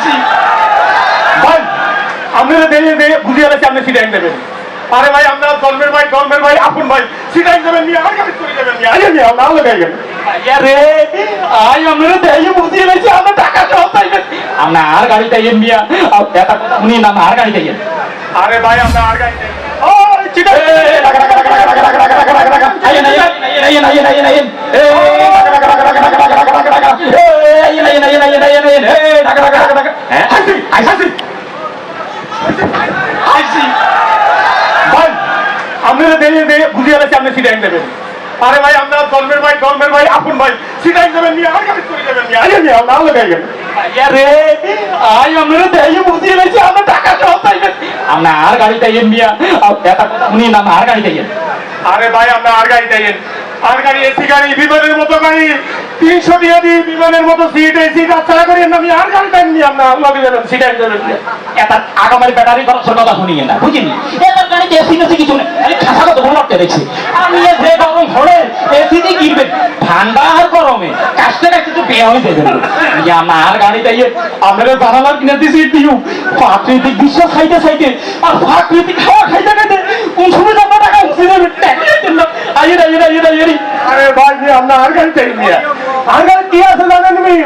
আইছি ভাই আপনারা দিয়ে দিয়ে বুঝিয়ে গেছে আপনি সিটাইন দেবেন আরে ভাই আপনারা জন্মের ভাই জন্মের ভাই আপন ভাই সিটাইন দেবেন নিয়ে আমার গাড়ি চলে যাবেন নিয়ে আগে নিয়ে না লাগাই গেলেন আইয়া রে আই আমরা দেই বুঝিয়ে গেছি আমরা টাকা সব পাইবেন আমরা আর গাড়ি তাইয়েন মিয়া আর এটা শুনি না আর গাড়ি তাইয়েন আরে ভাই আমরা আর গাড়ি নেই ও চিটাই আইয়েন আইয়েন আইয়েন আইয়েন আইয়েন আইয়েন এ আইয়েন আইয়েন আইয়েন আইয়েন আইয়েন আইয়েন এ টাকা টাকা হ্যাঁ আরে গাড়ি চলে যাবেন নিয়ে আগে নিয়ে না লাগাই গেলেন আইয়া আই আমরা দেই বুঝিয়ে গেছি আমরা টাকা সব পাইবেন আমরা আর ভাই আমরা আর গাড়ি চাইয়েন আর গাড়ি, এসি গাড়ি, বিমানের মতো গাড়ি, তিনশো বিমানের মতো সিট, এসি করি আমি আর আমরা যাবেন এটা আগামারি ব্যাটারি কথা শুনিয়ে না, বুঝিনি? গাড়িতে এসি কিছু নেই? খাসা কত আমি গরম এসি দিয়ে কিনবেন ঠান্ডা আর গরমে কাশতে তো বেয়া হয়ে যাবে। আমার গাড়িতে ইয়ে আপনারা জানালার কিনে দিছি দিও। প্রাকৃতিক খাইতে খাইতে, আর প্রাকৃতিক খাওয়া খাইতে খাইতে, কোন সময় তো আপনার টাকা উঠে যাবে আইয়ের আইয়ের আইয়ের আইয়ের আরে আমরা আর গাড়ি কি আছে জানেন তুমি?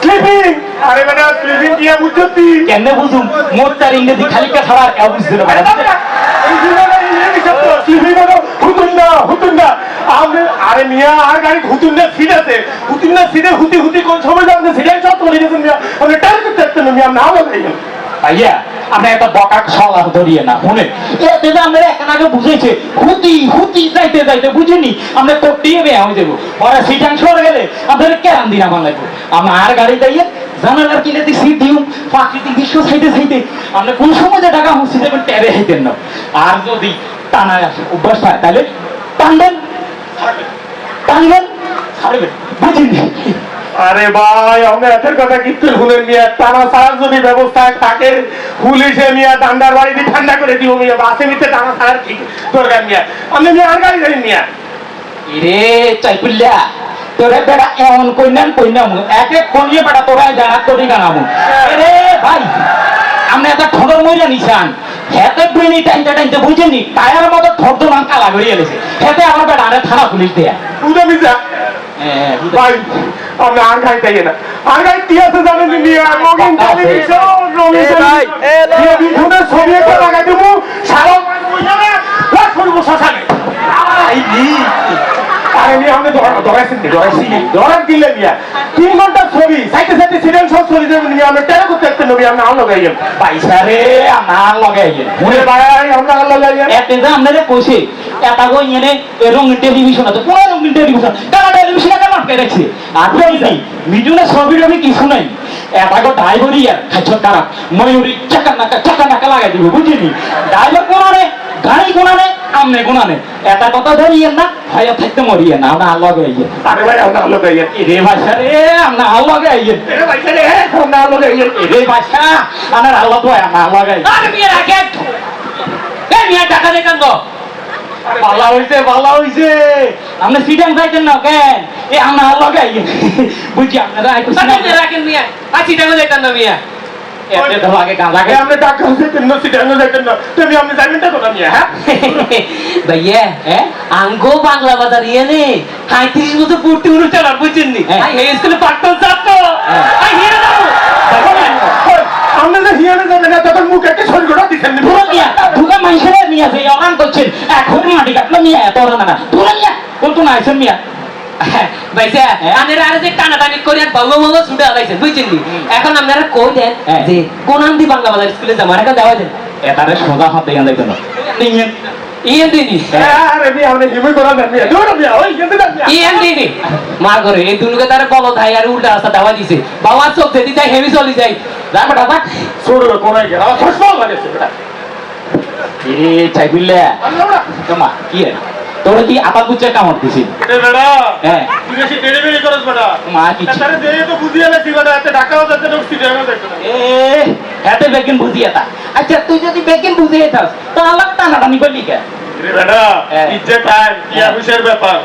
স্লিপিং। আরে বেটা স্লিপিং কি বুঝছি? কেন বুঝুম? মোট তার ইংরেজি ছাড়া কেউ বুঝতে পারে না। স্লিপিং হলো না হুতুন আরে মিয়া আর গাড়ি হুতুন না সিট আছে। হুতুন না সিটে হুতি হুতি কোন সময় যাবেন সিটাই সব চলে গেছেন মিয়া। আপনি টাইম করতে না মিয়া নাও ভাইয়া আমরা একটা বকাক সলা ধরিয়ে না শুনে এতে আমরা এখন আগে বুঝেছে। হুতি হুতি যাইতে যাইতে বুঝিনি। আমরা করতেই বেয়া হয়ে যাব। পরে সিটাং সরে গেলে আপনাদের কেরান দিন আমার লাগবে। আমার গাড়ি যাইয়ে জানালার কিনে সিট দিও প্রাকৃতিক দৃশ্য চাইতে চাইতে আমরা কোন সময় যে টাকা হুঁসি দেবেন টেরে হাইতেন না। আর যদি টানা আসে, অভ্যাস হয়, তাহলে টানবেন টানবেন ছাড়বেন বুঝিনি। আরে ভাই আমরা এতের কথা কিন্তু শুনেন মিয়া। টানা ছাড়ার যদি ব্যবস্থা থাকে পুলিশে মিয়া ডান্ডার বাড়ি ঠান্ডা করে দিব মিয়া। বাসে নিতে টানা ছাড়ার কি দরকার মিয়া? আপনি মিয়া আর গাড়ি যাই মিয়া। রে চাইপুল্লা তোরে বেড়া এমন কইনাম কইনাম। এক এক করিয়ে বেড়া তোরা জানা করি গানামু রে ভাই আমরা একটা ঠগর মইরা নিছান হেতে বিনি টাইনটা টাইনতে বুঝেনি। টায়ার মতো ঠক তো নাম কালা হয়ে গেছে হেতে আমার বেড়া আরে থানা পুলিশ দেয়া। বুঝা মিজা ভাই আপনি আর চাইয়ে না। আর কি আছে জানেন নি? রঙিন টেলিভিশন রঙিন ভাই, এ। টেলিভিশনের ছবি একটা লাগাই দেবো সারা লাখ করব শ্মশানে এই নি। আরে মিয়া আপনি ধরা- ধরাইছেন নি, ধরাইছি নি। ধরার দিলে মিয়া তিন ঘণ্টা ছবি সাইতে সাইতে সিরিয়াল সব চলে যাবেন মিয়া আপনি টেরা করতে একটা নবী আপনি আলো গাইয়েন পয়সা রে আমার লগে আইয়েন ভাই আমরা আলো গাইয়েন এতে যে আপনারে কইছে এটা গো ইয়েনে রঙিন টেলিভিশন আছে কোন রঙিন টেলিভিশন কারা টেলিভিশন এটা মারতে রাখছে? আর বলছি মিজুনে ছবি আমি কিছু নাই। এটা গো ড্রাইভারই আর খাচ্ছ তারা ময়ূরী চাকা নাকা চাকা নাকা লাগাই দিবে বুঝিনি ড্রাইভার কোনানে? গাড়ি কোনানে? আমনে কোনানে? এটা কথা ধরিয়েন না ভয় থাকতে মরিয়েন না আমরা আল্লাহ আইয়েন আরে ভাই আমরা আলো গাইয়েন রে ভাষা রে আমরা আল্লাহ আইয়েন এরে ভাই রে আমরা আলো গাইয়েন রে ভাষা আমার আল্লাহ তো আমরা আল্লাহ আইয়েন আরে মিয়া রাখেন এই মিয়া টাকা দিয়ে কান্দ ভালো হইছে ভালো হইছে। আপনি সিটাং যাইতেন না কেন? এ আমরা লগে আইয়ে বুঝছি আপনারা আইতেছেন আরে মিয়া রাখেন মিয়া। আছি টাকা দিয়ে কান্দ মিয়া। এতে তো আগে আপনি টাকা দিতেন না সিটানো যাইতেন না। তুমি আপনি যাবেন তা কোথা মিয়া হ্যাঁ? ভাইয়া হ্যাঁ? আঙ্গো বাংলা বাজার ইয়ে নে। সাঁত্রিশ বছর পূর্তি অনুষ্ঠান আর বুঝছেন নি। হ্যাঁ। আই এই স্কুলে পাঠ্য ছাত্র। হ্যাঁ। আই হিরে যাব আপনি হিয়ানে যাবেন না তখন মুখ একটা শরীর দিচ্ছেন নি। পুরো মিয়া ঢুকা মানুষের মিয়া যে অকান করছেন এখন মাটি কাটলো মিয়া এত না না পুরো মিয়া কোন তো নাইছেন মিয়া। ভাইসা হ্যাঁ। আপনারা আর যে টানাটানি করে বাবু বাবু ছুটে আলাইছেন বুঝছেন এখন আপনারা কই দেন। যে কোন বাংলা বাজার স্কুলে যাব? একটা দেওয়া দেন এটারে সোজা হাতে গেন যাইতেন নিয়েন ইয়েন দিদি। আরে মিয়া আপনি হিমই করা দেন মিয়া। দৌড়ো মিয়া ওই কিন্তু দেন ইয়েন দিদি। মার করে এই দুনুকে তার বলো ভাই আর উল্টা রাস্তা দেওয়া দিছে। বাবার চোখ চাই হেভি চলি যাই যা বেটা যা ছোড়ো কোনায় গেল আমার ফসল লাগেছে বেটা। এ চাই বুঝলে আল্লাহ তোমা কি রে? তোর কি আপাত বুঝছে কামড় দিছি? এ বেটা হ্যাঁ। তুই বেশি ডেলিভারি করছ বেটা। মা কি তারে দেই তো বুঝিয়ে না বেটা এত টাকাও যাচ্ছে না সিটানো না এ হাতে বেগিন বুঝিয়ে তা আচ্ছা তুই যদি বেগিন বুঝিয়ে থাস তাহলে টানাটানি করলি কে? রে বেটা। ইজ্জত টাইম কি অফিসের ব্যাপার।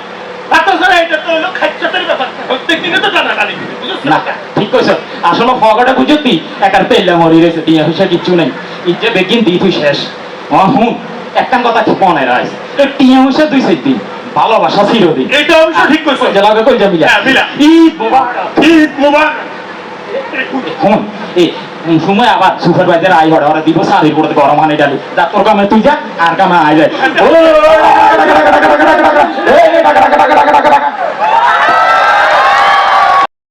আর তাছাড়া এটা তো হলো ব্যাপার। তো টানা টানি বুঝেছ না। ঠিক কইছ আসলে ফগটা একার তেল্লা মরি রয়েছে টিয়া পয়সা কিচ্ছু নাই ইজ্জে বেগিন দি তুই শেষ হুন একটা কথা ঠিক মনে রাখ টিয়া দুই চার দিন ভালোবাসা চিরদিন এটা অবশ্য ঠিক কই যাবে কই যাবি হ্যাঁ, ঈদ মোবারক ঈদ মুবারক হুন এই এই সময় আবার সুপারভাইজার আই হড়ে ওরা দিব সারির পড়তে গরম হানি ডালি যা তোর কামে তুই যা আর কামে আই যায়